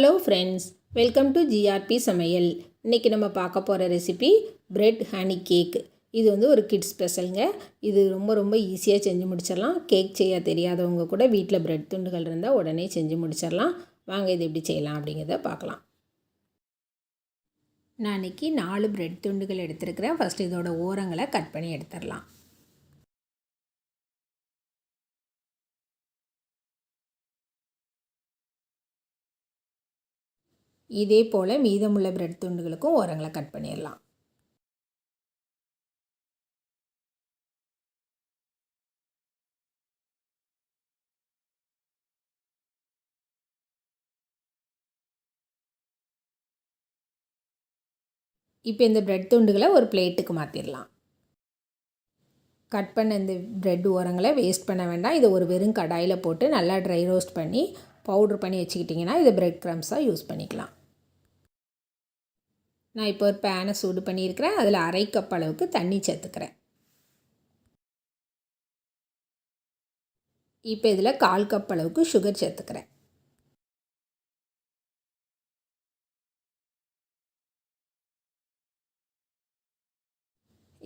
Hello friends welcome to GRP சமையல் இன்றைக்கி நம்ம பார்க்க போகிற ரெசிபி பிரெட் ஹனி கேக் இது வந்து ஒரு கிட்ஸ் ஸ்பெஷலுங்க இது ரொம்ப ரொம்ப ஈஸியாக செஞ்சு முடிச்சிடலாம். கேக் செய்ய தெரியாதவங்க கூட வீட்டில் பிரெட் துண்டுகள் இருந்தால் உடனே செஞ்சு முடிச்சிடலாம். வாங்க இது எப்படி செய்யலாம் அப்படிங்கிறத பார்க்கலாம். நான் இன்றைக்கி நாலு பிரெட் துண்டுகள் எடுத்துருக்கிறேன். ஃபஸ்ட்டு இதோட ஓரங்களை கட் பண்ணி எடுத்துடலாம். இதே போல் மீதமுள்ள பிரெட் துண்டுகளுக்கும் ஓரங்களை கட் பண்ணிடலாம். இப்போ இந்த பிரெட் துண்டுகளை ஒரு பிளேட்டுக்கு மாற்றிடலாம் கட் பண்ண இந்த ப்ரெட் ஓரங்களை வேஸ்ட் பண்ண வேண்டாம். இதை ஒரு வெறும் கடாயில் போட்டு நல்லா ட்ரை ரோஸ்ட் பண்ணி பவுட்ரு பண்ணி வச்சுக்கிட்டிங்கன்னா இதை பிரெட் க்ரம்ஸாக யூஸ் பண்ணிக்கலாம். நான் இப்போ ஒரு பேனை சூடு பண்ணியிருக்கிறேன். அதில் அரை கப் அளவுக்கு தண்ணி சேர்த்துக்கிறேன். இப்போ இதில் கால் கப் அளவுக்கு சுகர் சேர்த்துக்கிறேன்.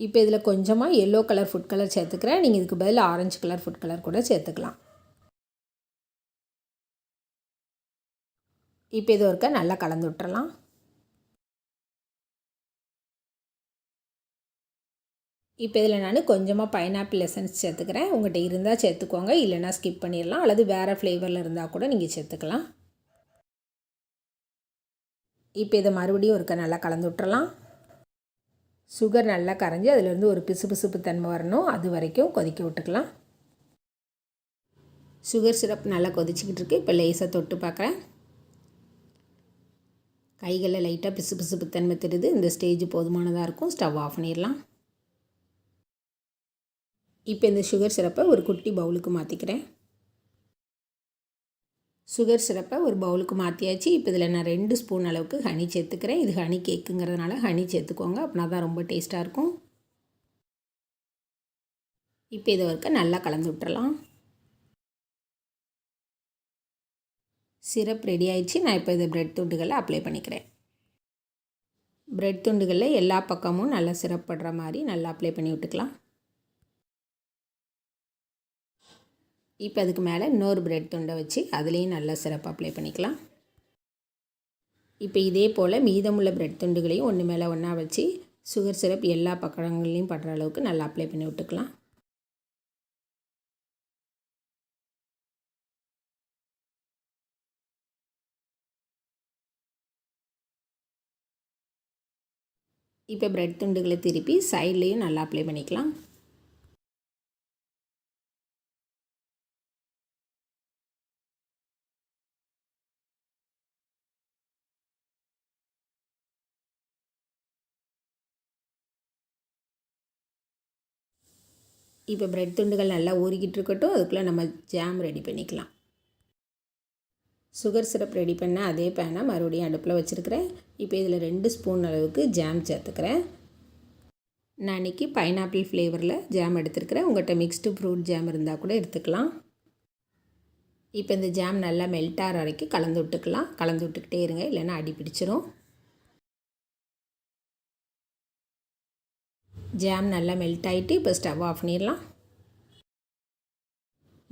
இப்போ இதில் கொஞ்சமாக எல்லோ கலர் ஃபுட் கலர் சேர்த்துக்கிறேன். நீங்கள் இதுக்கு பதில் ஆரஞ்சு கலர் ஃபுட் கலர் கூட சேர்த்துக்கலாம். இப்போ இது ஒருக்க நல்லா கலந்து விட்டுறலாம். இப்போ இதில் நான் கொஞ்சமாக பைனாப்பிள் எசன்ஸ் சேர்த்துக்கிறேன். உங்கள்கிட்ட இருந்தால் சேர்த்துக்கோங்க. இல்லைனா ஸ்கிப் பண்ணிடலாம். அல்லது வேறு ஃப்ளேவரில் இருந்தால் கூட நீங்கள் சேர்த்துக்கலாம். இப்போ இதை மறுபடியும் ஒருக்க நல்லா கலந்து விட்டுறலாம். சுகர் நல்லா கரைஞ்சி அதிலேருந்து ஒரு பிசு பிசுப்பு தன்மை வரணும். அது வரைக்கும் கொதிக்க விட்டுக்கலாம். சுகர் சிரப் நல்லா கொதிச்சிக்கிட்டு இருக்கு. இப்போ லேசாக தொட்டு பார்க்குறேன். கைகளில் லைட்டாக பிசு பிசுப்பு தன்மை தெரியுது இந்த ஸ்டேஜ் போதுமானதாக இருக்கும். ஸ்டவ் ஆஃப் பண்ணிடலாம். இப்போ இந்த சுகர் சிரப்பை ஒரு குட்டி பவுலுக்கு மாற்றிக்கிறேன் சுகர் சிரப்பை ஒரு பவுலுக்கு மாற்றியாச்சு இப்போ இதில் நான் ரெண்டு ஸ்பூன் அளவுக்கு ஹனி சேர்த்துக்கிறேன். இது ஹனி கேக்குங்கிறதுனால ஹனி சேர்த்துக்கோங்க. அப்படின்னா தான் ரொம்ப டேஸ்ட்டாக இருக்கும். இப்போ இதை வரைக்கும் நல்லா கலந்து விட்டுறலாம். சிரப் ரெடி ஆயிடுச்சு. நான் இப்போ இதை ப்ரெட் துண்டுகளில் அப்ளை பண்ணிக்கிறேன். ப்ரெட் துண்டுகளில் எல்லா பக்கமும் நல்லா சிரப் படுற மாதிரி நல்லா அப்ளை பண்ணி விட்டுக்கலாம். இப்போ அதுக்கு மேலே இன்னொரு ப்ரெட் துண்டை வச்சு அதுலேயும் நல்லா சிறப்பாக அப்ளை பண்ணிக்கலாம். இப்போ இதே போல் மீதமுள்ள ப்ரெட் துண்டுகளையும் ஒன்று மேலே ஒன்றா வச்சு சுகர் சிரப் எல்லா பக்கங்கள்லேயும் படுற அளவுக்கு நல்லா அப்ளை பண்ணி விட்டுக்கலாம். இப்போ ப்ரெட் துண்டுகளை திருப்பி சைட்லேயும் நல்லா அப்ளை பண்ணிக்கலாம். இப்போ ப்ரெட் துண்டுகள் நல்லா ஊறிக்கிட்டு இருக்கட்டும் அதுக்குள்ளே நம்ம ஜாம் ரெடி பண்ணிக்கலாம். சுகர் சிரப் ரெடி பண்ண அதே பேனை மறுபடியும் அடுப்பில் வச்சுருக்கிறேன். இப்போ இதில் ரெண்டு ஸ்பூன் அளவுக்கு ஜாம் சேர்த்துக்கிறேன். நான் இன்றைக்கி பைனாப்பிள் ஃப்ளேவரில் ஜாம் எடுத்துருக்கிறேன். உங்கள்கிட்ட மிக்ஸ்டு ஃப்ரூட் ஜாம் இருந்தால் கூட எடுத்துக்கலாம். இப்போ இந்த ஜாம் நல்லா மெல்ட் ஆகிற வரைக்கும் கலந்து விட்டுக்கலாம். கலந்து விட்டுக்கிட்டே இருங்க இல்லைன்னா அடி பிடிச்சிரும். ஜாம் நல்லா மெல்ட் ஆகிட்டு இப்போ ஸ்டவ் ஆஃப் பண்ணிடலாம்.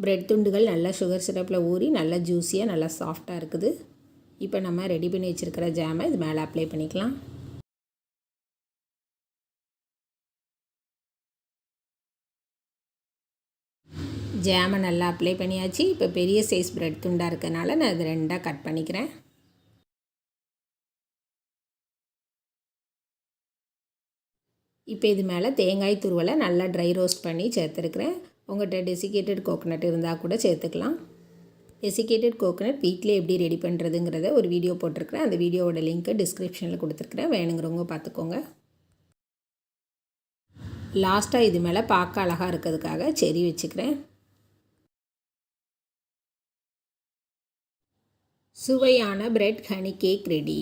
ப்ரெட் துண்டுகள் நல்லா சுகர் சிரப்பில் ஊறி நல்லா ஜூஸியாக நல்லா சாஃப்டாக இருக்குது. இப்போ நம்ம ரெடி பண்ணி வச்சுருக்கிற ஜாமை இது மேலே அப்ளை பண்ணிக்கலாம். ஜாமை நல்லா அப்ளை பண்ணியாச்சு. இப்போ பெரிய சைஸ் ப்ரெட் துண்டாக இருக்கனால நான் இது ரெண்டாக கட் பண்ணிக்கிறேன். இப்போ இது மேலே தேங்காய் துருவலை நல்லா ட்ரை ரோஸ்ட் பண்ணி சேர்த்துருக்குறேன். உங்கள்கிட்ட டெசிகேட்டட் கோகோனட் இருந்தால் கூட சேர்த்துக்கலாம். டெசிகேட்டட் கோகோனட் வீட்டிலே எப்படி ரெடி பண்ணுறதுங்கிறத ஒரு வீடியோ போட்டிருக்கிறேன். அந்த வீடியோவோட லிங்க்கை டிஸ்கிரிப்ஷனில் கொடுத்துருக்குறேன். வேணுங்கிறவங்க பார்த்துக்கோங்க. லாஸ்ட்டாக இது மேலே பார்க்க அழகாக இருக்கிறதுக்காக செரி வச்சுக்கிறேன். சுவையான பிரெட் ஹனி கேக் ரெடி